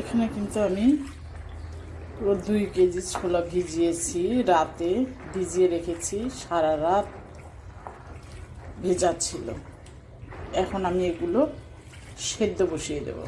এখানে কিন্তু আমি পুরো দুই কেজি ছোলা ভিজিয়েছি, রাতে ভিজিয়ে রেখেছি, সারা রাত ভেজা ছিল। এখন আমি এগুলো সেদ্ধ বসিয়ে দেব।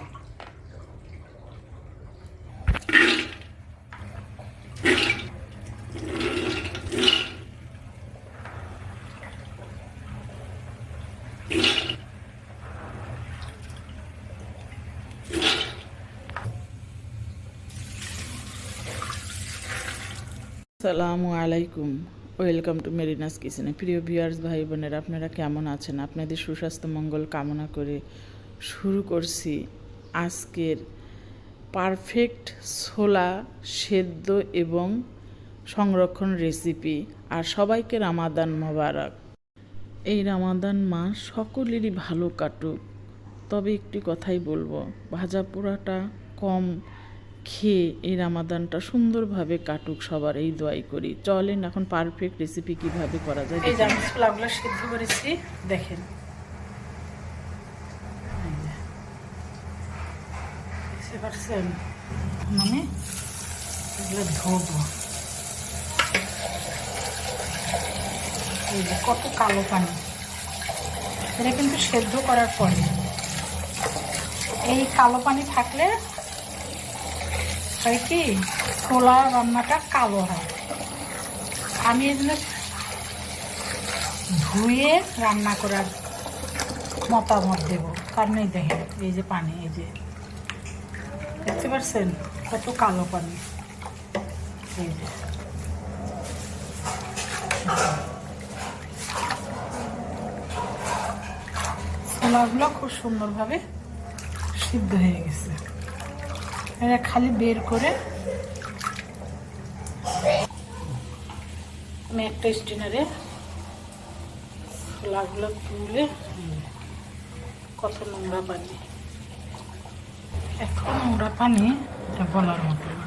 সালামু আলাইকুম। ওয়েলকাম টু মেরিনাস কিচেনে। প্রিয় ভিউয়ার্স, ভাই বোনেরা, আপনারা কেমন আছেন? আপনাদের সুস্বাস্থ্য মঙ্গল কামনা করে শুরু করছি আজকের পারফেক্ট ছোলা সেদ্ধ এবং সংরক্ষণ রেসিপি। আর সবাইকে রামাদান মোবারক। এই রামাদান মাস সকলেরই ভালো কাটুক। তবে একটি কথাই বলব, ভাজা পোড়াটা কম খেয়ে এই রামাদানটা সুন্দরভাবে কাটুক সবার এই দোয়াই করি। চলেন এখন পারফেক্ট রেসিপি কীভাবে করা যায় এই যে সিদ্ধ করেছি দেখেন। পারছেন? মানে এগুলো ধোবো। এই যে কত কালো পানি। এটা কিন্তু সেদ্ধ করার পরে। এই কালো পানি থাকলে হয় কি? ছোলা রান্নাটা কালো হয়। আমি এগুলো ধুয়ে রান্না করার মতামত দেবো। কারণ এই দেখেন, এই যে পানি, এই যে। দেখতে পাচ্ছেন কত কালো পানি। এই যে। ছোলাগুলো খুব সুন্দরভাবে সিদ্ধ হয়ে গেছে। এটা খালি বের করে আমি একটা স্টিনারে ছোলাগুলো তুলে কত নোংরা পানি। এত নোংরা পানি বলার মতো না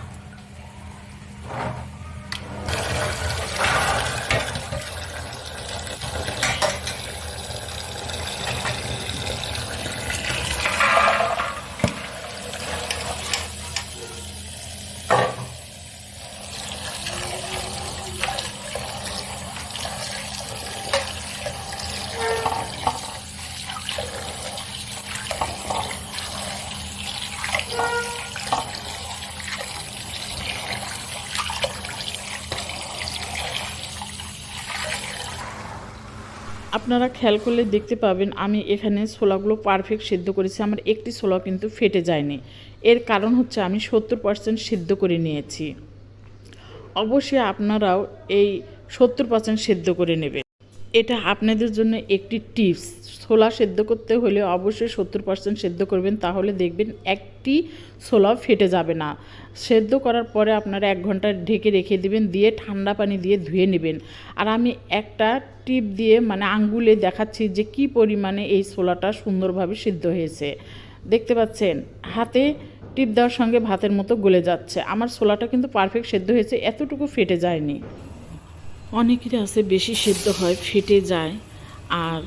আপনারা খেয়াল করলে দেখতে পাবেন, আমি এখানে ছোলাগুলো পারফেক্ট সেদ্ধ করেছি। আমার একটি ছোলা কিন্তু ফেটে যায়নি। এর কারণ হচ্ছে আমি সত্তর পার্সেন্ট সেদ্ধ করে নিয়েছি। অবশ্যই আপনারাও এই সত্তর পার্সেন্ট সেদ্ধ করে নেবেন। এটা আপনাদের জন্য একটি টিপস। ছোলা সেদ্ধ করতে হলে অবশ্যই সত্তর পার্সেন্ট সেদ্ধ করবেন, তাহলে দেখবেন একটি ছোলাও ফেটে যাবে না। সেদ্ধ করার পরে আপনারা এক ঘণ্টা ঢেকে রেখে দিবেন, দিয়ে ঠান্ডা পানি দিয়ে ধুয়ে নেবেন। আর আমি একটা টিপ দিয়ে মানে আঙ্গুলে দেখাচ্ছি যে কি পরিমাণে এই ছোলাটা সুন্দরভাবে সিদ্ধ হয়েছে। দেখতে পাচ্ছেন, হাতে টিপ দেওয়ার সঙ্গে ভাতের মতো গলে যাচ্ছে। আমার ছোলাটা কিন্তু পারফেক্ট সেদ্ধ হয়েছে, এতটুকু ফেটে যায়নি। অনেকেরই আছে বেশি সেদ্ধ হয়, ফেটে যায়, আর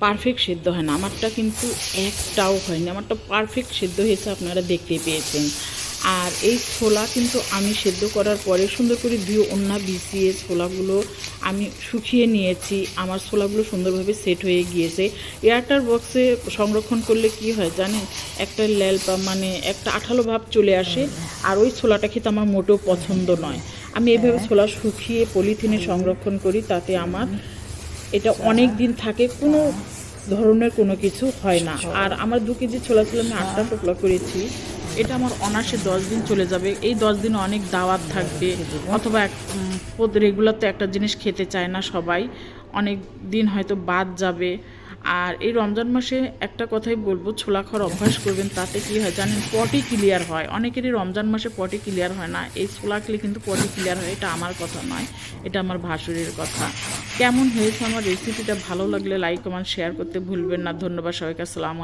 পারফেক্ট সেদ্ধ হয় না। আমারটা কিন্তু একটাও হয়নি। আমারটা পারফেক্ট সেদ্ধ হয়েছে, আপনারা দেখতে পেয়েছেন। আর এই ছোলা কিন্তু আমি সেদ্ধ করার পরে সুন্দর করে ধুয়ে অন্য বিছিয়ে ছোলাগুলো আমি শুকিয়ে নিয়েছি। আমার ছোলাগুলো সুন্দরভাবে সেট হয়ে গিয়েছে। এয়ারটার বক্সে সংরক্ষণ করলে কি হয় জানেন? একটা ল্যালপা মানে একটা আঠালো ভাব চলে আসে। আর ওই ছোলাটা খেতে আমার মোটেও পছন্দ নয়। আমি এভাবে ছোলা শুকিয়ে পলিথিনে সংরক্ষণ করি তাতে আমার এটা অনেক দিন থাকে কোনো ধরনের কোনো কিছু হয় না। আর আমার দু কেজি ছোলা ছিল আমি আটটা টোপলা করেছি। এটা আমার অনাসে দশ দিন চলে যাবে। এই দশ দিনে অনেক দাওয়াত থাকবে অথবা এক রেগুলার তো একটা জিনিস খেতে চায় না সবাই। অনেক দিন হয়তো বাদ যাবে। আর এই রমজান মাসে একটা কথাই বলব ছোলা খাওয়ার অভ্যাস করবেন তাতে কি হয় জানেন? পটি ক্লিয়ার হয়। অনেকেরই রমজান মাসে পটি ক্লিয়ার হয় না। এই ছোলা খেলে কিন্তু পটি ক্লিয়ার হয়, এটা আমার কথা নয়, এটা আমার ভাসুরের কথা। কেমন হয়েছে আমার রেসিপিটা ভালো লাগলে লাইক কমেন্ট শেয়ার করতে ভুলবেন না। ধন্যবাদ সবাইকে, আসসালাম